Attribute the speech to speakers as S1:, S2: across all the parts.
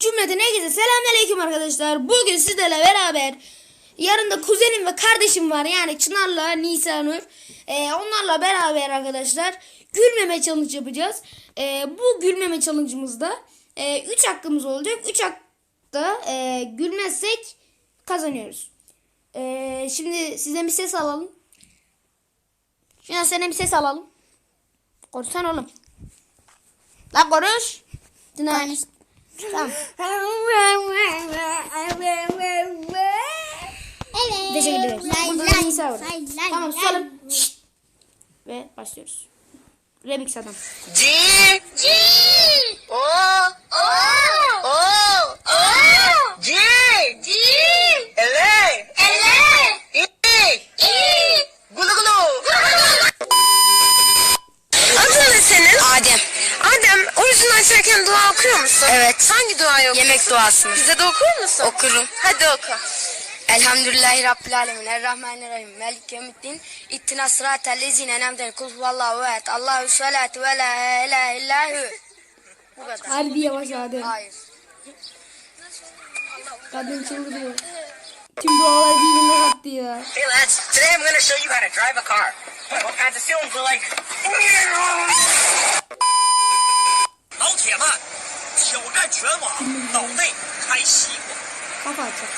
S1: Cümleten herkese selamünaleyküm arkadaşlar. Bugün sizlerle beraber yanında kuzenim ve kardeşim var. Yani Çınar'la Nisanur. Ee, onlarla beraber arkadaşlar gülmeme challenge yapacağız. Ee, bu gülmeme challenge'ımızda 3 hakkımız olacak. 3 hakta e, gülmezsek kazanıyoruz. Ee, şimdi sizden bir ses alalım. Şuna senden bir ses alalım. Konuşsana oğlum. Lan konuş. Dinle. Tamam.
S2: Evet.
S1: Teşekkür ederiz.
S2: Lay
S1: Burada
S2: lay,
S1: Nisa var.
S2: lay lay
S1: Tamam
S2: lay.
S1: susalım. Şşt. Ve başlıyoruz. Remix adam.
S3: G G O O O O G G L L E E Gulu gulu
S4: Adın ne senin? Adem. Adem, orucunu açarken dua okuyor musun?
S3: Evet
S4: okuyorsun?
S3: Yemek duasını.
S4: Bize de okur musun?
S3: Okurum.
S4: Hadi oku.
S3: Elhamdülillahi Rabbil Alemin. Errahmanirrahim. Melik Yemiddin. İttina sıratel lezine nemden. Kul huvallahu et. Allahu salatu ve la ilahe illahü. Bu kadar.
S1: Harbi yavaş Adem.
S3: Hayır.
S1: Kadın çıldırıyor. Tüm dualar birbirine kattı ya.
S5: Hey lads, today I'm gonna show you how to drive a car. What kinds of films are like... Oh, come on. 挑战全网，脑内开西瓜。
S1: Kafa açacak.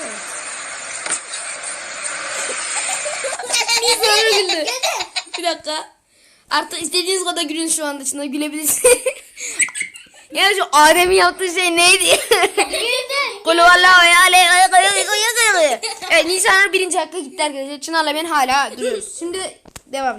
S1: Evet. Nisanur güldü. Bir dakika. Artık istediğiniz kadar gülün şu an dışında gülebilirsiniz. ya şu Adem'in yaptığı şey neydi? Kulu vallahi ya le Evet Nisanur birinci hakka gitti arkadaşlar. Çınar'la ben hala duruyoruz. Şimdi devam.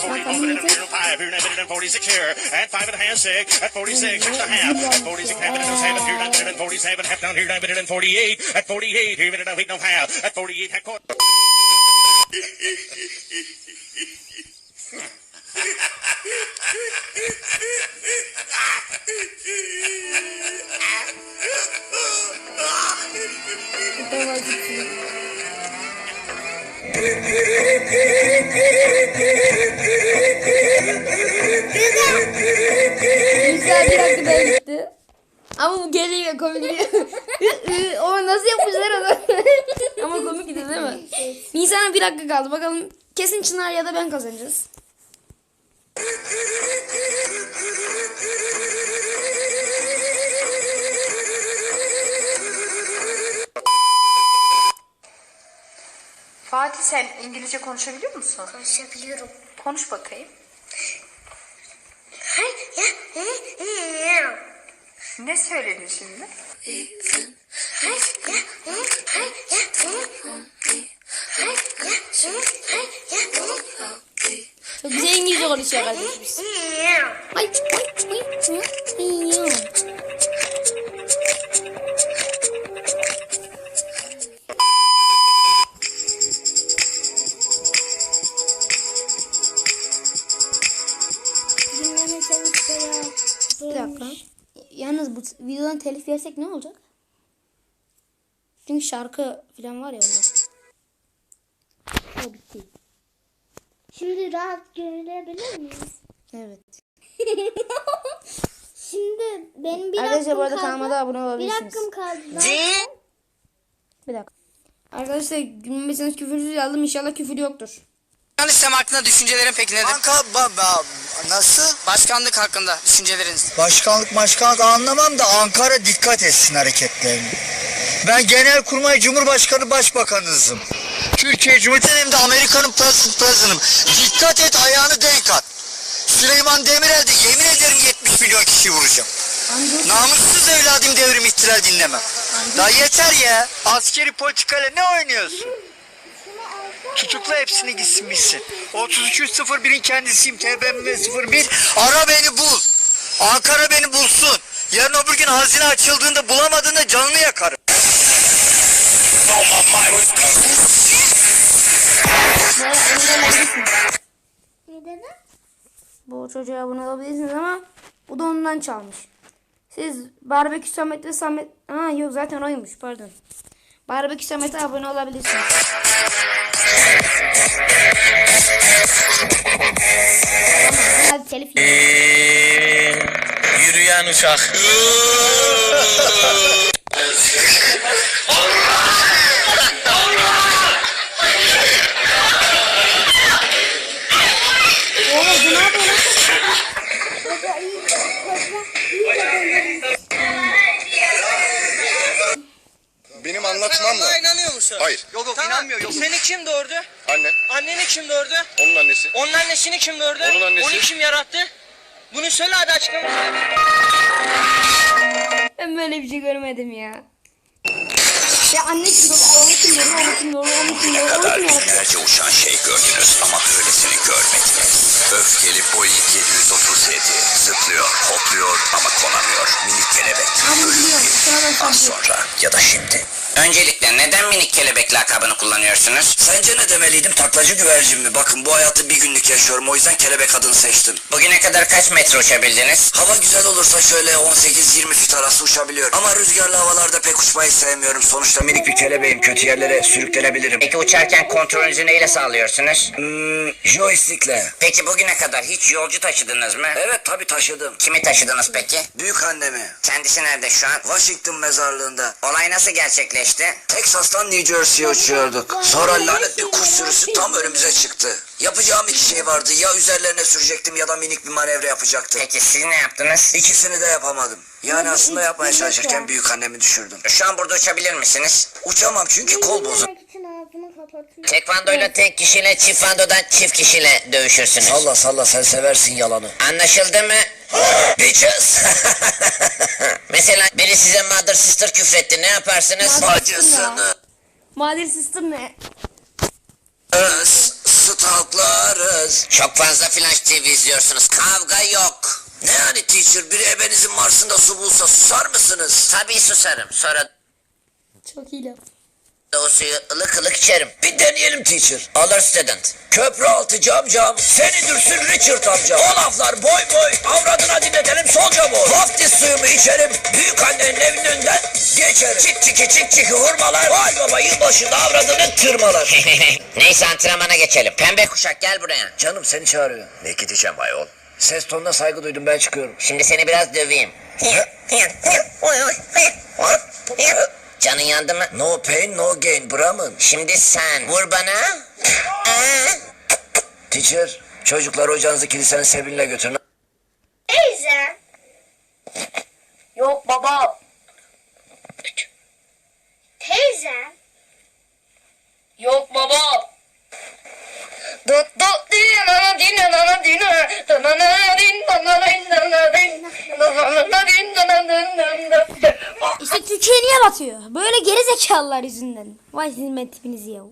S6: That's like the music. Five, 46 here. At five and a half, six. At 46, six and a half. At 46, half a half. You're not better than 47. Half down here, not better than 48. At 48, you're better than eight and a half. At 48, half.
S1: Ama bu gerçekten komik değil. o nasıl yapmışlar onu? Ama komik değil değil mi? Nisan'a bir dakika kaldı. Bakalım kesin Çınar ya da ben kazanacağız.
S4: Fatih sen İngilizce konuşabiliyor musun?
S2: Konuşabiliyorum.
S4: Konuş bakayım. Ne söyledin şimdi?
S1: Çok güzel İngilizce konuşuyor kardeşimiz. Ay, ay, ay, ay, telif yersek ne olacak? Çünkü şarkı falan var ya. O bitti.
S2: Şimdi rahat görebilir miyiz?
S1: Evet.
S2: Şimdi benim bir
S1: Arkadaşlar bu arada kanalıma da abone
S2: Bir
S1: olabilirsiniz.
S2: hakkım kaldı.
S1: Bir dakika. Arkadaşlar gülmemesiniz küfürsüz yazdım. İnşallah küfür yoktur.
S7: Sistemi hakkında düşüncelerin peki nedir?
S8: Banka ba, ba- nasıl?
S7: Başkanlık hakkında düşünceleriniz.
S8: Başkanlık başkanlık anlamam da Ankara dikkat etsin hareketlerine. Ben Genelkurmay Cumhurbaşkanı Başbakanınızım. Türkiye Cumhuriyeti hem de Amerika'nın president'ım. Dikkat et ayağını denk at. Süleyman Demirel de yemin ederim 70 milyon kişi vuracağım. Namussuz evladım devrim ihtilal dinlemem. Daha yeter ya. Askeri politikayla ne oynuyorsun? Tutukla hepsini gitsin bitsin. 3301'in kendisiyim TBMM 01. Ara beni bul. Ankara beni bulsun.
S9: Yarın öbür gün hazine açıldığında bulamadığında canını yakarım.
S3: Neden?
S1: Bu çocuğa bunu alabilirsiniz ama bu da ondan çalmış. Siz Barbekü Samet ve Samet... Ha yok zaten oymuş pardon. Barbekü Samet'e abone olabilirsiniz. Hadi telif yiyin.
S7: Yürüyen uçak.
S10: Benim anlatmamla.
S7: inanıyor musun?
S10: Hayır.
S7: Yok yok inanmıyor. Yok. Seni kim doğurdu?
S10: Annem.
S7: Anneni kim doğurdu?
S10: Onun annesi.
S7: Onun annesini kim doğurdu?
S10: Onun annesi.
S7: Onu kim yarattı? Bunu söyle hadi açıklama.
S1: Ben böyle bir şey görmedim ya. Ya anne kim doğru, oğlu kim doğru, oğlu kim doğru, oğlu kim doğru, oğlu kim doğru.
S11: Binlerce uçan şey gördünüz ama öylesini görmediniz. Öfkeli Boeing 737 zıplıyor, hopluyor ama konamıyor. Minik kelebek.
S1: Abi biliyorum, sonra
S11: Az sonra ya da şimdi. Öncelikle neden minik kelebek lakabını kullanıyorsunuz?
S9: Sence ne demeliydim? Taklacı güvercin mi? Bakın bu hayatı bir günlük yaşıyorum. O yüzden kelebek adını seçtim.
S11: Bugüne kadar kaç metre uçabildiniz?
S9: Hava güzel olursa şöyle 18-20 fit arası uçabiliyorum. Ama rüzgarlı havalarda pek uçmayı sevmiyorum. Sonuçta minik bir kelebeğim. Kötü yerlere sürüklenebilirim.
S11: Peki uçarken kontrolünüzü neyle sağlıyorsunuz?
S9: Hmm, joystickle.
S11: Peki bugüne kadar hiç yolcu taşıdınız mı?
S9: Evet tabii taşıdım.
S11: Kimi taşıdınız peki?
S9: Büyük annemi.
S11: Kendisi nerede şu an?
S9: Washington mezarlığında.
S11: Olay nasıl gerçekleşti?
S9: Texas'tan New Jersey'ye uçuyorduk. Sonra lanetli kuş sürüsü tam önümüze çıktı. Yapacağım iki şey vardı. Ya üzerlerine sürecektim ya da minik bir manevra yapacaktım.
S11: Peki siz ne yaptınız?
S9: İkisini de yapamadım. Yani aslında yapmaya çalışırken büyük annemi düşürdüm.
S11: Şu an burada uçabilir misiniz?
S9: Uçamam çünkü kol bozuk.
S11: Tekvandoyla tek kişiyle, çift vandodan çift kişiyle dövüşürsünüz.
S9: Salla salla sen seversin yalanı.
S11: Anlaşıldı mı?
S9: Bitches.
S11: Mesela biri size mother sister küfretti ne yaparsınız?
S9: Acısını
S1: Mother Sister ne?
S9: öz stalklarız.
S11: Çok fazla Flash TV izliyorsunuz. Kavga yok.
S9: Ne yani teacher biri ebenizin Mars'ında su bulsa susar mısınız?
S11: Tabii susarım. Sonra
S1: Çok iyi laf.
S11: O suyu ılık ılık içerim.
S9: Bir deneyelim teacher.
S11: Olur student.
S9: Köprü altı cam cam. Seni dürsün Richard amca. O laflar boy boy. Avradına dinletelim solca boy. Vaftiz suyumu içerim. Büyük annenin evinin önünden geçerim. Çik çiki çik çiki hurmalar. Vay baba yılbaşında avradını tırmalar.
S11: Neyse antrenmana geçelim. Pembe kuşak gel buraya.
S9: Canım seni çağırıyor.
S11: Ne gideceğim ayol?
S9: Ses tonuna saygı duydum ben çıkıyorum.
S11: Şimdi seni biraz döveyim. Canın yandı mı?
S9: No pain no gain Brahman.
S11: Şimdi sen vur bana. Aa.
S9: Teacher çocuklar hocanızı kilisenin sebinle götürün.
S3: Teyze.
S12: Yok baba.
S3: Teyze.
S12: Yok baba.
S1: İşte Türkiye niye batıyor? Böyle geri zekalılar yüzünden. Vay hizmet tipinizi ya.